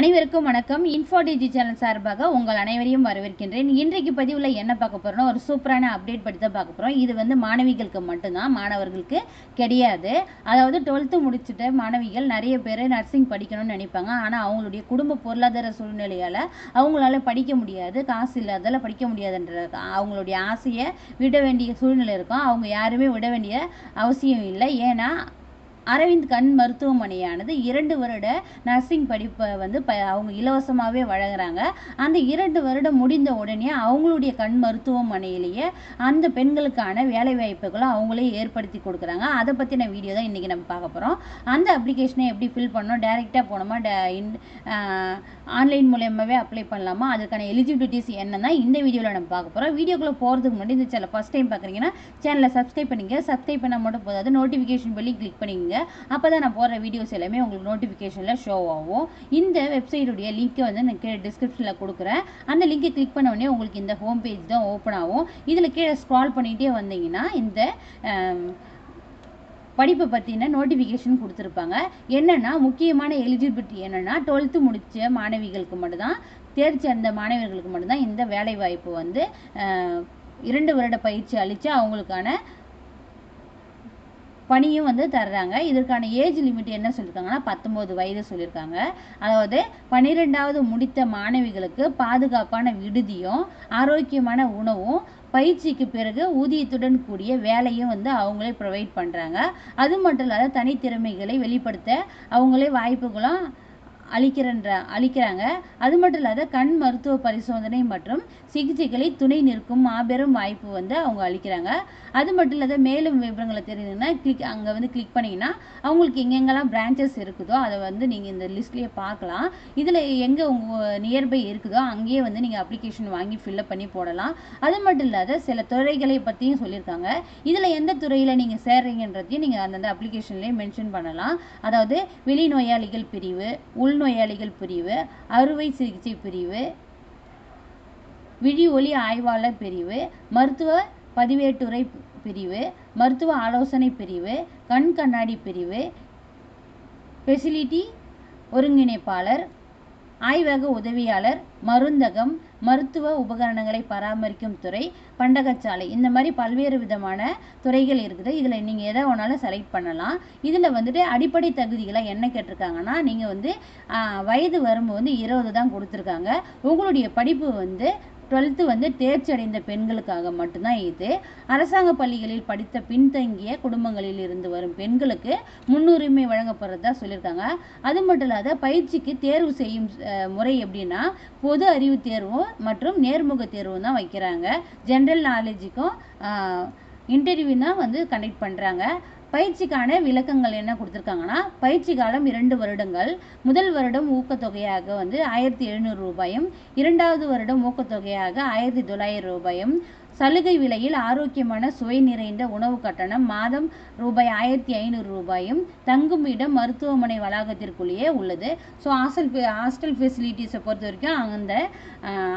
அனைவருக்கும் வணக்கம். இன்ஃபோ டிஜி சேனல் சார்பாக உங்கள் அனைவரையும் வரவேற்கின்றேன். இன்றைக்கு பதிவில் என்ன பார்க்க போகிறோம்னா ஒரு சூப்பரான அப்டேட் பற்றி தான் பார்க்க போகிறோம் இது வந்து மாணவிகளுக்கு மட்டும்தான் மாணவர்களுக்கு கிடையாது. அதாவது டுவெல்த்து முடிச்சுட்டு மாணவிகள் நிறைய பேர் நர்சிங் படிக்கணும்னு நினைப்பாங்க. ஆனால் அவங்களுடைய குடும்ப பொருளாதார சூழ்நிலையால் அவங்களால படிக்க முடியாது காசு இல்லாதால படிக்க முடியாதுன்ற அவங்களுடைய ஆசையை விட வேண்டிய சூழ்நிலை இருக்கும். அவங்க யாருமே விட வேண்டிய அவசியம் இல்லை. ஏன்னா அரவிந்த் கண் மருத்துவமனையானது இரண்டு வருட நர்சிங் படிப்பை வந்து ப அவங்க இலவசமாகவே வழங்குறாங்க. அந்த இரண்டு வருடம் முடிந்த உடனே அவங்களுடைய கண் மருத்துவமனையிலேயே அந்த பெண்களுக்கான வேலை வாய்ப்புகளை அவங்களே ஏற்படுத்தி கொடுக்குறாங்க. அதை பற்றின வீடியோ தான் இன்றைக்கி நம்ம பார்க்க போகிறோம் அந்த அப்ளிகேஷனை எப்படி ஃபில் பண்ணணும்? டேரெக்டாக போனோமா டே இன் ஆன்லைன் மூலியமாகவே அப்ளை பண்ணலாமா? அதுக்கான எலிஜிபிலிட்டிஸ் என்னன்னா இந்த வீடியோவில் நம்ம பார்க்க போகிறோம் வீடியோக்குள்ளே போகிறதுக்கு முன்னாடி இந்த சேனல் ஃபஸ்ட் டைம் பார்க்குறீங்கன்னா சேனலை சப்ஸ்கிரைப் பண்ணிங்க சப்ஸ்கிரைப் பண்ணால் மட்டும் போதாது. நோட்டிஃபிகேஷன் பண்ணி கிளிக் பண்ணிக்கங்க அப்போ தான் நான் போடுற வீடியோஸ் எல்லாமே உங்களுக்கு நோட்டிஃபிகேஷனில் ஷோ ஆகும். இந்த வெப்சைட்டுடைய லிங்க்கை வந்து நான் கீழே டிஸ்கிரிப்ஷனில் கொடுக்குறேன். அந்த லிங்கை கிளிக் பண்ண உடனே உங்களுக்கு இந்த ஹோம் பேஜ் தான் ஓப்பன் ஆகும். இதில் கீழே ஸ்க்ரால் பண்ணிகிட்டே வந்தீங்கன்னா இந்த படிப்பை பற்றின நோட்டிஃபிகேஷன் கொடுத்துருப்பாங்க. என்னென்னா முக்கியமான எலிஜிபிலிட்டி என்னென்னா டுவெல்த்து முடித்த மாணவிகளுக்கு மட்டும்தான் தேர்ச்சி அந்த மாணவர்களுக்கு மட்டும்தான் இந்த வேலைவாய்ப்பு வந்து இரண்டு வருட பயிற்சி அளித்து அவங்களுக்கான பணியும் வந்து தர்றாங்க. இதற்கான ஏஜ் லிமிட் என்ன சொல்லியிருக்காங்கன்னா பத்தொம்போது வயது சொல்லியிருக்காங்க அதாவது பன்னிரெண்டாவது முடித்த மாணவிகளுக்கு பாதுகாப்பான விடுதியும் ஆரோக்கியமான உணவும் பயிற்சிக்கு பிறகு ஊதியத்துடன் கூடிய வேலையும் வந்து அவங்களே ப்ரொவைட் பண்ணுறாங்க அது மட்டும் இல்லாத தனித்திறமைகளை வெளிப்படுத்த அவங்களே வாய்ப்புகளும் அளிக்கிறன்ற அளிக்கிறாங்க அது மட்டும் இல்லாத கண் மருத்துவ பரிசோதனை மற்றும் சிகிச்சைகளை துணை நிற்கும் மாபெரும் வாய்ப்பு வந்து அவங்க அளிக்கிறாங்க அது மட்டும் இல்லாத மேலும் விவரங்களை தெரியுதுன்னா கிளிக் அங்கே வந்து கிளிக் பண்ணிங்கன்னா அவங்களுக்கு எங்கெங்கெல்லாம் பிரான்ச்சஸ் இருக்குதோ அதை வந்து நீங்கள் இந்த லிஸ்ட்லேயே பார்க்கலாம். இதில் எங்கே உங்கள் நியர்பை இருக்குதோ அங்கேயே வந்து நீங்கள் அப்ளிகேஷன் வாங்கி ஃபில்அப் பண்ணி போடலாம். அது மட்டும் இல்லாத சில துறைகளை பற்றியும் சொல்லியிருக்காங்க. இதில் எந்த துறையில் நீங்கள் சேர்றீங்கன்றதையும் நீங்கள் அந்தந்த அப்ளிகேஷன்லேயே மென்ஷன் பண்ணலாம். அதாவது வெளி நோயாளிகள் பிரிவு நோயாளிகள் பிரிவு அறுவை சிகிச்சை பிரிவு விழி ஒளி ஆய்வாளர் பிரிவு மருத்துவ பதிவேட்டுரை பிரிவு மருத்துவ ஆலோசனை பிரிவு கண் கண்ணாடி பிரிவு ஃபெசிலிட்டி ஒருங்கிணைப்பாளர் ஆய்வக உதவியாளர் மருந்தகம் மருத்துவ உபகரணங்களை பராமரிக்கும் துறை பண்டகச்சாலை இந்த மாதிரி பல்வேறு விதமான துறைகள் இருக்குது. இதில் நீங்கள் எதை வேணாலும் செலக்ட் பண்ணலாம். இதில் வந்துட்டு அடிப்படை தகுதிகளை என்ன கேட்டிருக்காங்கன்னா நீங்கள் வந்து வயது வரம்பு வந்து இருபது தான் கொடுத்துருக்காங்க. உங்களுடைய படிப்பு வந்து டுவெல்த்து வந்து தேர்ச்சி அடைந்த பெண்களுக்காக மட்டும்தான் இது. அரசாங்க பள்ளிகளில் படித்த பின்தங்கிய குடும்பங்களில் இருந்து வரும் பெண்களுக்கு முன்னுரிமை வழங்கப்படுறதா சொல்லியிருக்காங்க. அது மட்டும் இல்லாத பயிற்சிக்கு தேர்வு செய்யும் முறை எப்படின்னா பொது அறிவு தேர்வும் மற்றும் நேர்முக தேர்வும் தான் வைக்கிறாங்க. ஜென்ரல் நாலேஜுக்கும் இன்டர்வியூ தான் வந்து கண்டக்ட் பண்ணுறாங்க பயிற்சிக்கான விளக்கங்கள் என்ன கொடுத்துருக்காங்கன்னா பயிற்சி காலம் இரண்டு வருடங்கள். முதல் வருடம் ஊக்கத்தொகையாக வந்து ஆயிரத்தி எழுநூறு ரூபாயும் இரண்டாவது வருடம் ஊக்கத்தொகையாக ஆயிரத்தி தொள்ளாயிரம் ரூபாயும். சலுகை விலையில் ஆரோக்கியமான சுவை நிறைந்த உணவு கட்டணம் மாதம் ரூபாய் ஆயிரத்தி ஐநூறு ரூபாயும் தங்கும் இடம் மருத்துவமனை வளாகத்திற்குள்ளேயே உள்ளது. ஸோ ஹாஸ்டல் ஹாஸ்டல் ஃபெசிலிட்டிஸை பொறுத்த வரைக்கும் அந்த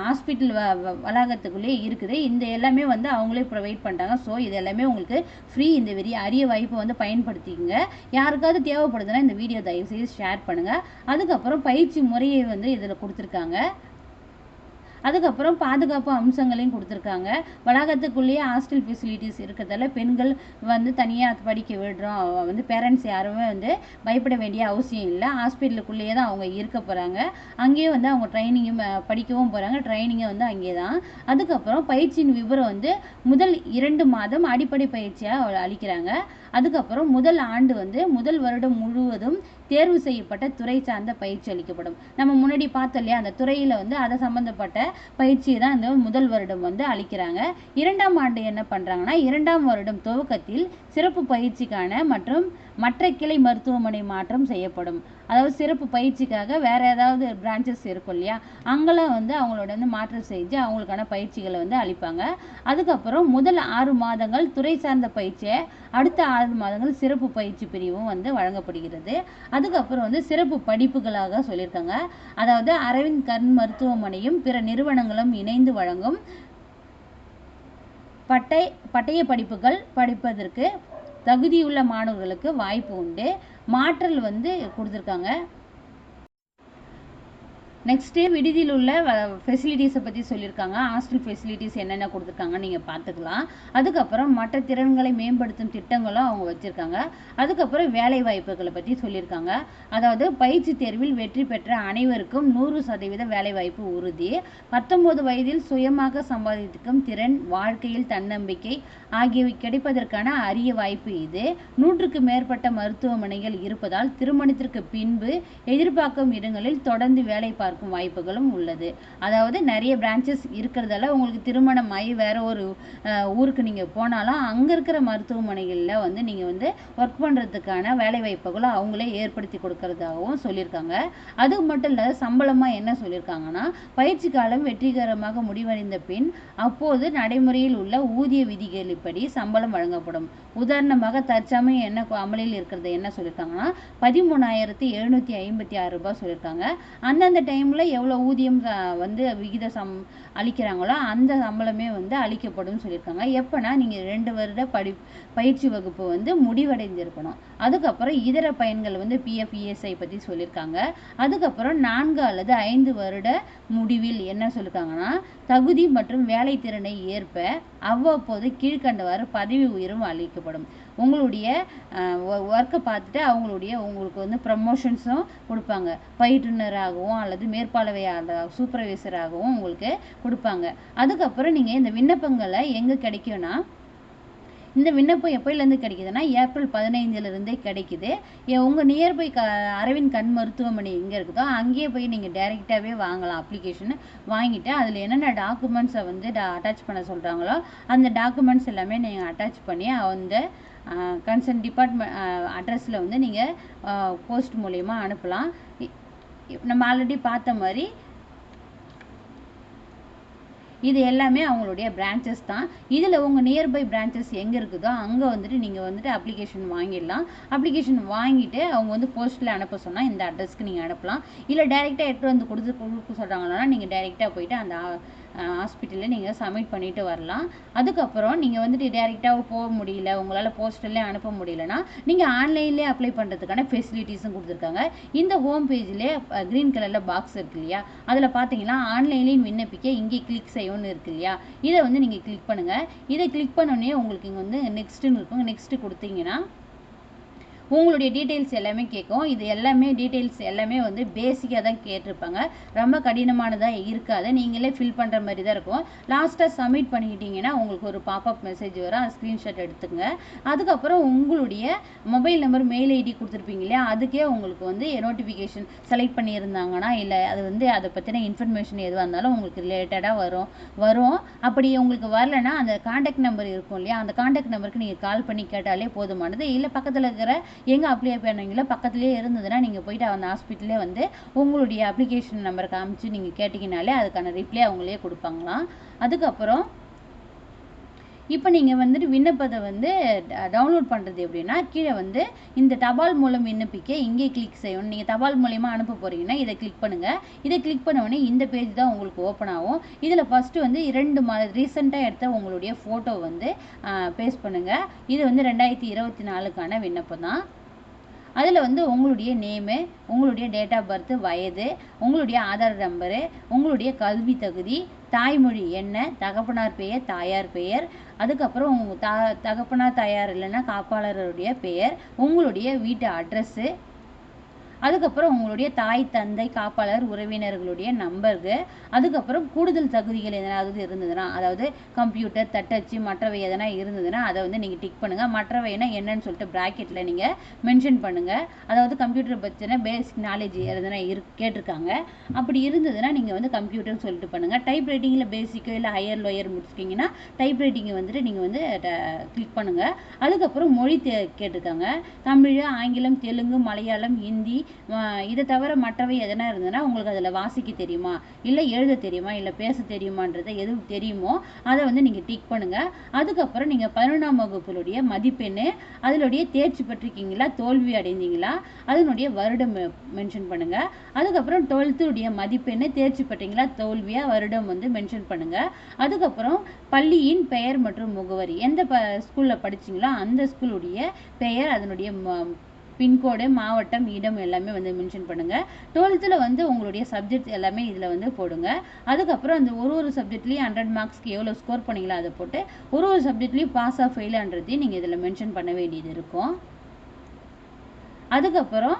ஹாஸ்பிட்டல் வ வ- வளாகத்துக்குள்ளேயே இருக்குது. இந்த எல்லாமே வந்து அவங்களே ப்ரொவைட் பண்ணுறாங்க ஸோ இது எல்லாமே உங்களுக்கு ஃப்ரீ இந்த வெறிய அரிய வாய்ப்பை வந்து பயன்படுத்திக்கங்க. யாருக்காவது தேவைப்படுதுன்னா இந்த வீடியோ தயவுசெய்து ஷேர் பண்ணுங்கள் அதுக்கப்புறம் பயிற்சி முறையை வந்து இதில் கொடுத்துருக்காங்க. அதுக்கப்புறம் பாதுகாப்பு அம்சங்களையும் கொடுத்துருக்காங்க. வளாகத்துக்குள்ளேயே ஹாஸ்டல் ஃபெசிலிட்டிஸ் இருக்கிறதால பெண்கள் வந்து தனியாக படிக்க விடுறோம். வந்து பேரண்ட்ஸ் யாருமே வந்து பயப்பட வேண்டிய அவசியம் இல்லை. ஹாஸ்பிட்டலுக்குள்ளேயே தான் அவங்க இருக்க போகிறாங்க அங்கேயே வந்து அவங்க ட்ரைனிங்கும் படிக்கவும் போகிறாங்க ட்ரைனிங்கும் வந்து அங்கே தான். அதுக்கப்புறம் பயிற்சியின் விவரம் வந்து முதல் இரண்டு மாதம் அடிப்படை பயிற்சியாக அளிக்கிறாங்க. அதுக்கப்புறம் முதல் ஆண்டு வந்து முதல் வருடம் முழுவதும் தேர்வு செய்யப்பட்ட துறை சார்ந்த பயிற்சி அளிக்கப்படும். நம்ம முன்னாடி பார்த்தோம் இல்லையா அந்த துறையில் வந்து அதை சம்மந்தப்பட்ட பயிற்சியை தான் இந்த முதல் வருடம் வந்து அளிக்கிறாங்க. இரண்டாம் ஆண்டு என்ன பண்ணுறாங்கன்னா இரண்டாம் வருடம் துவக்கத்தில் சிறப்பு பயிற்சிக்கான மற்றும் மற்ற கிளை மருத்துவமனை மாற்றம் செய்யப்படும். அதாவது சிறப்பு பயிற்சிக்காக வேறு ஏதாவது பிரான்ச்சஸ் இருக்கும் இல்லையா? அங்கெல்லாம் வந்து அவங்களோட வந்து மாற்றம் செஞ்சு அவங்களுக்கான பயிற்சிகளை வந்து அளிப்பாங்க. அதுக்கப்புறம் முதல் ஆறு மாதங்கள் துறை சார்ந்த பயிற்சியை அடுத்த ஆறு மாதங்கள் சிறப்பு பயிற்சி பிரிவும் வந்து வழங்கப்படுகிறது. அதுக்கப்புறம் வந்து சிறப்பு படிப்புகளாக சொல்லியிருக்காங்க. அதாவது அரவிந்த் கண் மருத்துவமனையும் பிற நிறுவனங்களும் இணைந்து வழங்கும் பட்டை பட்டய படிப்புகள் படிப்பதற்கு தகுதியுள்ள மாணவர்களுக்கு வாய்ப்பு உண்டு. மாற்றல் வந்து கொடுத்துருக்காங்க. நெக்ஸ்ட்டு விடுதியில் உள்ள ஃபெசிலிட்டிஸை பற்றி சொல்லியிருக்காங்க. ஹாஸ்டல் ஃபெசிலிட்டிஸ் என்னென்ன கொடுத்துருக்காங்க நீங்கள் பார்த்துக்கலாம். அதுக்கப்புறம் மற்ற திறன்களை மேம்படுத்தும் திட்டங்களும் அவங்க வச்சுருக்காங்க. அதுக்கப்புறம் வேலை வாய்ப்புகளை பற்றி சொல்லியிருக்காங்க. அதாவது பயிற்சி தேர்வில் வெற்றி பெற்ற அனைவருக்கும் நூறு சதவீத வேலை வாய்ப்பு உறுதி. பத்தொன்பது வயதில் சுயமாக சம்பாதிக்கும் திறன் வாழ்க்கையில் தன்னம்பிக்கை ஆகியவை கிடைப்பதற்கான அரிய வாய்ப்பு இது. நூற்றுக்கு மேற்பட்ட மருத்துவமனைகள் இருப்பதால் திருமணத்திற்கு பின்பு எதிர்பார்க்கும் இடங்களில் தொடர்ந்து வேலை பார்க்கும் வாய்ப்புகளும் உள்ளது. அதாவது நிறைய பிரான்ச்சஸ் இருக்கிறதால உங்களுக்கு திருமணம் ஆகி வேறு ஒரு ஊருக்கு நீங்கள் போனாலும் அங்கே இருக்கிற மருத்துவமனைகளில் வந்து நீங்கள் வந்து ஒர்க் பண்ணுறதுக்கான வேலைவாய்ப்புகளும் அவங்களே ஏற்படுத்தி கொடுக்கறதாகவும் சொல்லியிருக்காங்க. அது மட்டும் இல்லாத சம்பளமாக என்ன சொல்லியிருக்காங்கன்னா பயிற்சி காலம் வெற்றிகரமாக முடிவடைந்த பின் அப்போது நடைமுறையில் உள்ள ஊதிய விதிகளின்படி சம்பளம் வழங்கப்படும். உதாரணமாக தற்சமயம் என்ன அமலில் இருக்கிறது என்ன சொல்லியிருக்காங்கன்னா பதிமூணாயிரத்தி எழுநூற்றி ஐம்பத்தி ஆறு ரூபாய் சொல்லியிருக்காங்க. அந்தந்த டைம் டைமில் எவ்வளோ ஊதியம் வந்து விகித சம் அளிக்கிறாங்களோ அந்த சம்பளமே வந்து அளிக்கப்படும் சொல்லியிருக்காங்க. எப்போனா நீங்கள் ரெண்டு வருட படி பயிற்சி வகுப்பு வந்து முடிவடைந்திருக்கணும். அதுக்கப்புறம் இதர பயன்கள் வந்து பிஎஃப் இஎஸ்ஐ பற்றி சொல்லியிருக்காங்க. அதுக்கப்புறம் நான்கு அல்லது ஐந்து வருட முடிவில் என்ன சொல்லியிருக்காங்கன்னா தகுதி மற்றும் வேலை திறனை ஏற்ப அவ்வப்போது கீழ்க்கண்டவாறு பதவி உயர்வும் அளிக்கப்படும். உங்களுடைய ஒர்க்கை பார்த்துட்டு அவங்களுடைய உங்களுக்கு வந்து ப்ரமோஷன்ஸும் கொடுப்பாங்க. பயிற்றுனராகவும் அல்லது மேற்பார்வையாளர் சூப்பர்வைசராகவும் உங்களுக்கு கொடுப்பாங்க. அதுக்கப்புறம் நீங்கள் இந்த விண்ணப்பங்களை எங்கே கிடைக்கும்னா இந்த விண்ணப்பம் எப்போலேருந்து கிடைக்குதுன்னா ஏப்ரல் பதினைந்துலேருந்தே கிடைக்குது. உங்கள் நியர்பை க அரவிந்த் கண் மருத்துவமனை எங்கே இருக்குதோ அங்கேயே போய் நீங்கள் டைரெக்டாகவே வாங்கலாம் அப்ளிகேஷன் வாங்கிட்டு அதில் என்னென்ன டாக்குமெண்ட்ஸை வந்து அட்டாச் பண்ண சொல்கிறாங்களோ அந்த டாக்குமெண்ட்ஸ் எல்லாமே நீங்கள் அட்டாச் பண்ணி அந்த கன்சர்ன் டிபார்ட்மெண்ட் அட்ரஸில் வந்து நீங்கள் போஸ்ட் மூலயமா அனுப்பலாம். நம்ம ஆல்ரெடி பார்த்த மாதிரி இது எல்லாமே அவங்களுடைய பிரான்ச்சஸ் தான். இதில் உங்கள் நியர்பை பிரான்ச்சஸ் எங்கே இருக்குதோ அங்கே வந்துட்டு நீங்கள் வந்துட்டு அப்ளிகேஷன் வாங்கிடலாம். அப்ளிகேஷன் வாங்கிட்டு அவங்க வந்து போஸ்ட்டில் அனுப்ப சொன்னால் இந்த அட்ரஸ்க்கு நீங்கள் அனுப்பலாம். இல்லை டைரெக்டாக எடுத்து வந்து கொடுத்து கொடுக்க சொல்கிறாங்கன்னா நீங்கள் டைரெக்டாக போயிட்டு அந்த ஹாஸ்பிட்டலில் நீங்கள் சப்மிட் பண்ணிவிட்டு வரலாம். அதுக்கப்புறம் நீங்கள் வந்துட்டு டைரெக்டாக போக முடியல உங்களால் போஸ்டல்லே அனுப்ப முடியலன்னா நீங்கள் ஆன்லைன்லேயே அப்ளை பண்ணுறதுக்கான ஃபெசிலிட்டிஸும் கொடுத்துருக்காங்க. இந்த ஹோம் பேஜ்லேயே க்ரீன் கலரில் பாக்ஸ் இருக்கு இல்லையா? அதில் பார்த்தீங்கன்னா ஆன்லைன்லேயும் விண்ணப்பிக்க இங்கே கிளிக் வீடியோன்னு இருக்கு இல்லையா? இதை வந்து நீங்கள் கிளிக் பண்ணுங்கள் இதை கிளிக் பண்ணோடனே உங்களுக்கு இங்கே வந்து நெக்ஸ்ட்டுன்னு இருக்கும். நெக்ஸ்ட்டு கொடுத்தீங்கன்னா உங்களுடைய டீட்டெயில்ஸ் எல்லாமே கேட்கும். இது எல்லாமே டீட்டெயில்ஸ் எல்லாமே வந்து பேசிக்காக தான் கேட்டிருப்பாங்க. ரொம்ப கடினமானதாக இருக்காது. நீங்களே ஃபில் பண்ணுற மாதிரி தான் இருக்கும். லாஸ்ட்டாக சப்மிட் பண்ணிக்கிட்டிங்கன்னா உங்களுக்கு ஒரு பாப்அப் மெசேஜ் வரும். அந்த ஸ்க்ரீன்ஷாட் எடுத்துங்க அதுக்கப்புறம் உங்களுடைய மொபைல் நம்பர் மெயில் ஐடி கொடுத்துருப்பீங்க இல்லையா? அதுக்கே உங்களுக்கு வந்து நோட்டிஃபிகேஷன் செலக்ட் பண்ணியிருந்தாங்கன்னா இல்லை அது வந்து அதை பற்றின இன்ஃபர்மேஷன் எதுவாக இருந்தாலும் உங்களுக்கு ரிலேட்டடாக வரும். வரும். அப்படி உங்களுக்கு வரலன்னா அந்த காண்டாக்ட் நம்பர் இருக்கும் இல்லையா? அந்த காண்டாக்ட் நம்பருக்கு நீங்கள் கால் பண்ணி கேட்டாலே போதுமானது. இல்லை பக்கத்தில் இருக்கிற எங்கே அப்ளை பண்ணீங்களோ பக்கத்துலேயே இருந்ததுன்னா நீங்கள் போயிட்டு அந்த ஹாஸ்பிட்டலே வந்து உங்களுடைய அப்ளிகேஷன் நம்பர் காமிச்சு நீங்கள் கேட்டிங்கனாலே அதுக்கான ரிப்ளை அவங்களே கொடுப்பாங்களாம். அதுக்கப்புறம் இப்போ நீங்கள் வந்துட்டு விண்ணப்பத்தை வந்து டவுன்லோட் பண்ணுறது எப்படின்னா கீழே வந்து இந்த தபால் மூலம் விண்ணப்பிக்க இங்கே கிளிக் செய்யணும். நீங்கள் தபால் மூலயமா அனுப்ப போகிறீங்கன்னா இதை கிளிக் பண்ணுங்கள் இதை கிளிக் பண்ண உடனே இந்த பேஜ் தான் உங்களுக்கு ஓப்பன் ஆகும். இதில் ஃபஸ்ட்டு வந்து இரண்டு மாத ரீசெண்டாக எடுத்த உங்களுடைய ஃபோட்டோ வந்து பேஸ்ட் பண்ணுங்கள் இது வந்து ரெண்டாயிரத்தி இருபத்தி நாலுக்கான விண்ணப்பம் தான். அதில் வந்து உங்களுடைய நேமு உங்களுடைய டேட் ஆஃப் பர்த்து வயது உங்களுடைய ஆதார் நம்பரு உங்களுடைய கல்வி தகுதி தாய்மொழி என்ன? தகப்பனார் பெயர் தாயார் பெயர். அதுக்கப்புறம் உங்கள் தா தகப்பனார் தாயார் இல்லைன்னா காப்பாளருடைய பெயர். உங்களுடைய வீட்டு அட்ரஸ்ஸு. அதுக்கப்புறம் உங்களுடைய தாய் தந்தை காப்பாளர் உறவினர்களுடைய நம்பருக்கு அதுக்கப்புறம் கூடுதல் தகுதிகள் எதனாவது இருந்ததுன்னா அதாவது கம்ப்யூட்டர் தட்டச்சு மற்றவை எதனா இருந்ததுன்னா அதை வந்து நீங்கள் டிக் பண்ணுங்கள் மற்றவைனா என்னன்னு சொல்லிட்டு ப்ராக்கெட்டில் நீங்கள் மென்ஷன் பண்ணுங்கள் அதாவது கம்ப்யூட்டர் பற்றின பேசிக் நாலேஜ் எதனா இரு கேட்டிருக்காங்க. அப்படி இருந்ததுன்னா நீங்கள் வந்து கம்ப்யூட்டர்னு சொல்லிட்டு பண்ணுங்கள் டைப் ரைட்டிங்கில் பேசிக்கோ இல்லை ஹையர் லோயர் முடிச்சிட்டிங்கன்னா டைப் ரைட்டிங்கை வந்துட்டு நீங்கள் வந்து கிளிக் பண்ணுங்கள் அதுக்கப்புறம் மொழி தே கேட்டிருக்காங்க. தமிழ் ஆங்கிலம் தெலுங்கு மலையாளம் ஹிந்தி இதை தவிர மற்றவை எதனா இருந்ததுன்னா உங்களுக்கு அதில் வாசிக்க தெரியுமா? இல்லை எழுத தெரியுமா? இல்லை பேச தெரியுமான்றதை எது தெரியுமோ அதை வந்து நீங்கள் டிக் பண்ணுங்கள் அதுக்கப்புறம் நீங்கள் பதினொன்றாம் வகுப்புடைய மதிப்பெண் அதனுடைய தேர்ச்சி பெற்றிருக்கீங்களா? தோல்வி அடைந்தீங்களா? அதனுடைய வருடம் மென்ஷன் பண்ணுங்கள் அதுக்கப்புறம் டுவெல்த்துடைய மதிப்பெண் தேர்ச்சி பெற்றீங்களா? தோல்வியா? வருடம் வந்து மென்ஷன் பண்ணுங்கள் அதுக்கப்புறம் பள்ளியின் பெயர் மற்றும் முகவரி. எந்த ப ஸ்கூலில் படிச்சீங்களோ அந்த ஸ்கூலுடைய பெயர் அதனுடைய பின்கோடு மாவட்டம் இடம் எல்லாமே வந்து மென்ஷன் பண்ணுங்கள் டுவெல்த்தில் வந்து உங்களுடைய சப்ஜெக்ட் எல்லாமே இதில் வந்து போடுங்க. அதுக்கப்புறம் அந்த ஒரு ஒரு சப்ஜெக்ட்லேயும் ஹண்ட்ரட் மார்க்ஸ்க்கு எவ்வளோ ஸ்கோர் பண்ணீங்களோ அதை போட்டு ஒரு ஒரு சப்ஜெக்ட்லேயும் பாஸ் ஆஃப் ஃபெயிலான்றதையும் நீங்கள் இதில் மென்ஷன் பண்ண வேண்டியது இருக்கும். அதுக்கப்புறம்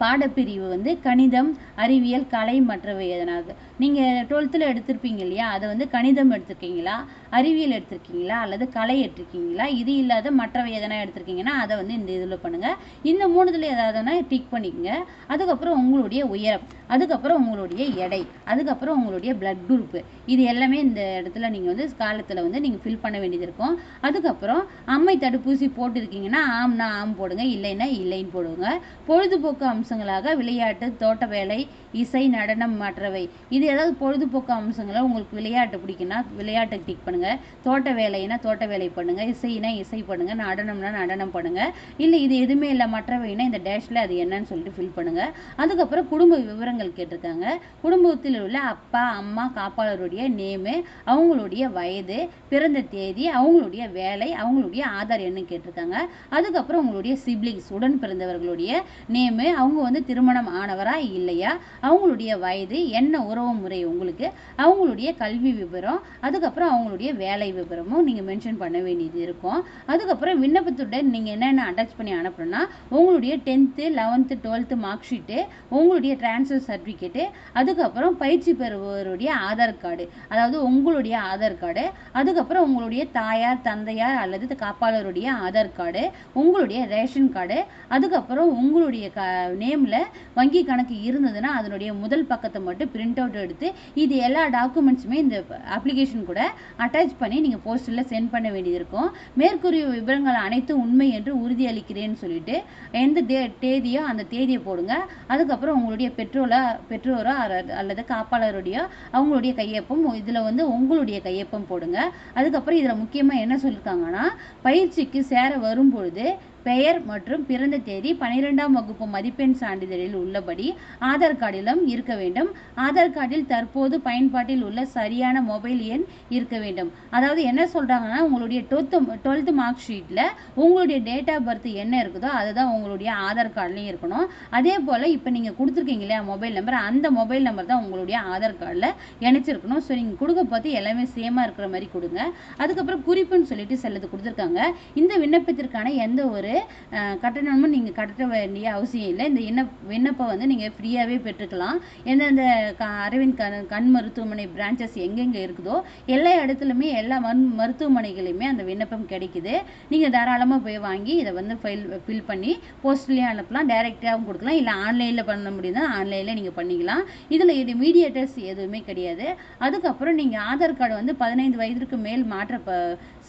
பாடப்பிரிவு வந்து கணிதம் அறிவியல் கலை மற்றவை எதனாவது. நீங்கள் டுவெல்த்தில் எடுத்திருப்பீங்க இல்லையா? அதை வந்து கணிதம் எடுத்திருக்கீங்களா? அறிவியல் எடுத்திருக்கீங்களா? அல்லது கலை எடுத்திருக்கீங்களா? இது இல்லாத மற்றவை எதனா எடுத்திருக்கீங்கன்னா அதை வந்து இந்த இதில் பண்ணுங்கள் இந்த மூணுதில் ஏதாவதுனா டிக் பண்ணிக்கங்க. அதுக்கப்புறம் உங்களுடைய உயரம் அதுக்கப்புறம் உங்களுடைய எடை அதுக்கப்புறம் உங்களுடைய பிளட் குரூப்பு இது எல்லாமே இந்த இடத்துல நீங்கள் வந்து காலத்தில் வந்து நீங்கள் ஃபில் பண்ண வேண்டியது இருக்கும். அதுக்கப்புறம் அம்மை தடுப்பூசி போட்டிருக்கீங்கன்னா ஆம்னா ஆம் போடுங்க இல்லைன்னா இல்லைன்னு போடுங்க. பொழுதுபோக்கு அம்சங்களாக விளையாட்டு தோட்ட வேலை இசை நடனம் மற்றவை. இது ஏதாவது பொழுதுபோக்கு அம்சங்களை உங்களுக்கு விளையாட்டு பிடிக்குன்னா விளையாட்டை டிக் பண்ணுங்கள் தோட்ட வேலைனா தோட்ட வேலை பண்ணுங்கள் இசைனா இசை பண்ணுங்கள் நடனம்னா நடனம் பண்ணுங்கள் இல்லை இது எதுவுமே இல்லை மற்றவைனா இந்த டேஷில் அது என்னன்னு சொல்லிட்டு ஃபில் பண்ணுங்கள் அதுக்கப்புறம் குடும்ப விவரங்கள் கேட்டிருக்காங்க. குடும்பத்தில் உள்ள அப்பா அம்மா காப்பாளருடைய நேமு அவங்களுடைய வயது பிறந்த தேதி அவங்களுடைய வேலை அவங்களுடைய ஆதார் எண்ணு கேட்டிருக்காங்க. அதுக்கப்புறம் உங்களுடைய சிப்ளிங்ஸ் உடன் பிறந்தவர்களுடைய நேமு அவங்க வந்து திருமணம் ஆனவரா இல்லையா? அவங்களுடைய வயது என்ன உறவு முறை உங்களுக்கு அவங்களுடைய கல்வி விவரம் அதுக்கப்புறம் அவங்களுடைய வேலை விவரமும் நீங்கள் மென்ஷன் பண்ண வேண்டியது இருக்கும். அதுக்கப்புறம் விண்ணப்பத்துடன் நீங்கள் என்னென்ன அட்டாச் பண்ணி அனுப்பணும்னா உங்களுடைய tenth eleventh twelfth mark sheet உங்களுடைய டிரான்ஸ்ஃபர் சர்டிஃபிகேட்டு அதுக்கப்புறம் பயிற்சி பெறுபவருடைய ஆதார் கார்டு அதாவது உங்களுடைய ஆதார் கார்டு அதுக்கப்புறம் உங்களுடைய தாயார் தந்தையார் அல்லது காப்பாளருடைய ஆதார் கார்டு உங்களுடைய ரேஷன் கார்டு அதுக்கப்புறம் உங்களுடைய க நேமில் வங்கி கணக்கு இருந்ததுன்னா அதனுடைய முதல் பக்கத்தை மட்டும் பிரிண்ட் அவுட் எடுத்து இது எல்லா டாக்குமெண்ட்ஸுமே இந்த அப்ளிகேஷன் கூட அட்டாச் பண்ணி நீங்கள் போஸ்டரில் சென்ட் பண்ண வேண்டியது இருக்கும் மேற்கூறிய விவரங்கள் அனைத்தும் உண்மை என்று உறுதியளிக்கிறேன்னு சொல்லிட்டு எந்த தே தேதியோ அந்த தேதியை போடுங்க. அதுக்கப்புறம் உங்களுடைய பெற்றோரோ பெற்றோரோ அல்லது- அல்லது காப்பாளருடைய அவங்களுடைய கையொப்பம் இதில் வந்து உங்களுடைய கையொப்பம் போடுங்க. அதுக்கப்புறம் இதில் முக்கியமாக என்ன சொல்லியிருக்காங்கன்னா பயிற்சிக்கு சேர வரும்பொழுது பெயர் மற்றும் பிறந்த தேதி பன்னிரெண்டாம் வகுப்பு மதிப்பெண் சான்றிதழில் உள்ளபடி ஆதார் கார்டிலும் இருக்க வேண்டும். ஆதார் கார்டில் தற்போது பயன்பாட்டில் உள்ள சரியான மொபைல் எண் இருக்க வேண்டும். அதாவது என்ன சொல்கிறாங்கன்னா உங்களுடைய டுவெல்த்து டுவெல்த்து மார்க் ஷீட்டில் உங்களுடைய டேட் ஆஃப் பர்த் என்ன இருக்குதோ அதுதான் உங்களுடைய ஆதார் கார்டுலையும் இருக்கணும். அதே போல் இப்போ நீங்கள் கொடுத்துருக்கீங்க இல்லையா மொபைல் நம்பர் அந்த மொபைல் நம்பர் தான் உங்களுடைய ஆதார் கார்டில் இணைச்சிருக்கணும். ஸோ நீங்கள் கொடுக்க பார்த்து எல்லாமே சேமாக இருக்கிற மாதிரி கொடுங்க. அதுக்கப்புறம் குறிப்புன்னு சொல்லிட்டு சிலது கொடுத்துருக்காங்க. இந்த விண்ணப்பத்திற்கான எந்த ஒரு அஹ், கட்டணமும் நீங்கள் கட்ட வேண்டிய அவசியம் இல்லை. இந்த விண்ணப் விண்ணப்பம் வந்து நீங்கள் ஃப்ரீயாகவே பெற்றுக்கலாம். எந்தெந்த க அரவிந்த் கண் கண் மருத்துவமனை பிரான்ச்சஸ் எங்கெங்கே இருக்குதோ எல்லா இடத்துலையுமே எல்லா மண் மருத்துவமனைகளையுமே அந்த விண்ணப்பம் கிடைக்குது. நீங்கள் தாராளமாக போய் வாங்கி இதை வந்து ஃபைல் ஃபில் பண்ணி போஸ்ட்லேயும் அனுப்பலாம். டைரெக்டாகவும் கொடுக்கலாம். இல்லை ஆன்லைனில் பண்ண முடியுதா ஆன்லைனில் நீங்கள் பண்ணிக்கலாம். இதில் இது மீடியேட்டர்ஸ் எதுவுமே கிடையாது. அதுக்கப்புறம் நீங்கள் ஆதார் கார்டு வந்து பதினைந்து வயதிற்கு மேல் மாற்ற ப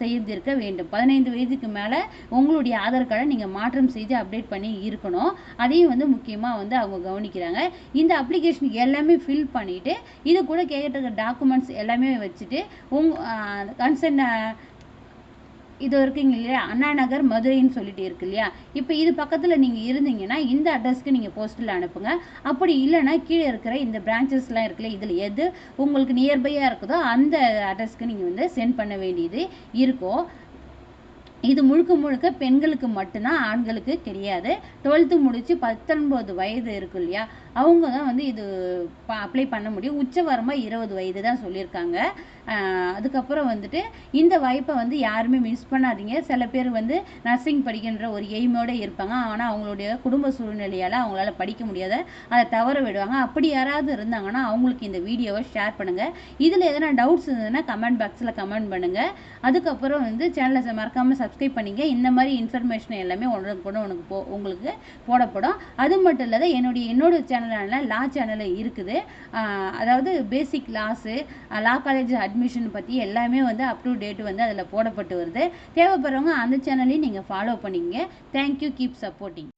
செய்திருக்க வேண்டும். பதினைந்து வயதுக்கு மேலே உங்களுடைய ஆதார் கார்டை நீங்கள் மாற்றம் செய்து அப்டேட் பண்ணி இருக்கணும். அதையும் வந்து முக்கியமாக வந்து அவங்க கவனிக்கிறாங்க. இந்த அப்ளிகேஷன் எல்லாமே ஃபில் பண்ணிவிட்டு இது கூட கேட்டிருக்க டாக்குமெண்ட்ஸ் எல்லாமே வச்சுட்டு உங் கன்சர்ன் இது இருக்குங்க இல்லையா? அண்ணா நகர் மதுரைன்னு சொல்லிட்டு இருக்கு இல்லையா? இப்போ இது பக்கத்தில் நீங்கள் இருந்தீங்கன்னா இந்த அட்ரஸ்க்கு நீங்கள் போஸ்ட்டில் அனுப்புங்க. அப்படி இல்லைன்னா கீழே இருக்கிற இந்த பிரான்ச்சஸ்லாம் இருக்குல்ல இதில் எது உங்களுக்கு நியர்பையாக இருக்குதோ அந்த அட்ரஸ்க்கு நீங்கள் வந்து சென்ட் பண்ண வேண்டியது இருக்கும் இது முழுக்க முழுக்க பெண்களுக்கு மட்டும்தான் ஆண்களுக்கு கிடையாது. டுவெல்த்து முடித்து பத்தொன்பது வயது இருக்கு இல்லையா? அவங்க தான் வந்து இது அப்ளை பண்ண முடியும். உச்சவரமாக இருபது வயது தான் சொல்லியிருக்காங்க. அதுக்கப்புறம் வந்துட்டு இந்த வாய்ப்பை வந்து யாருமே மிஸ் பண்ணாதீங்க. சில பேர் வந்து நர்சிங் படிக்கின்ற ஒரு எய்மோடு இருப்பாங்க. ஆனால் அவங்களுடைய குடும்ப சூழ்நிலையால் அவங்களால படிக்க முடியாத அதை தவற விடுவாங்க. அப்படி யாராவது இருந்தாங்கன்னா அவங்களுக்கு இந்த வீடியோவை ஷேர் பண்ணுங்கள் இதில் எதனா டவுட்ஸ் இருந்ததுன்னா கமெண்ட் பாக்ஸில் கமெண்ட் பண்ணுங்கள் அதுக்கப்புறம் வந்து சேனலை மறக்காமல் சப்ஸ்கிரைப் பண்ணிங்க. இந்த மாதிரி இன்ஃபர்மேஷன் எல்லாமே உடனுக்குடன் கூட உனக்கு போ உங்களுக்கு போடப்படும். அது மட்டும் இல்லாத என்னுடைய என்னோட சேனலான லா சேனலில் இருக்குது. அதாவது basic laws law college admission பற்றி எல்லாமே வந்து அப் டு டேட் வந்து அதில் போடப்பட்டு வருது. தேவைப்படுறவங்க அந்த சேனலையும் நீங்கள் ஃபாலோ பண்ணிங்க தேங்க்யூ கீப் சப்போர்ட்டிங்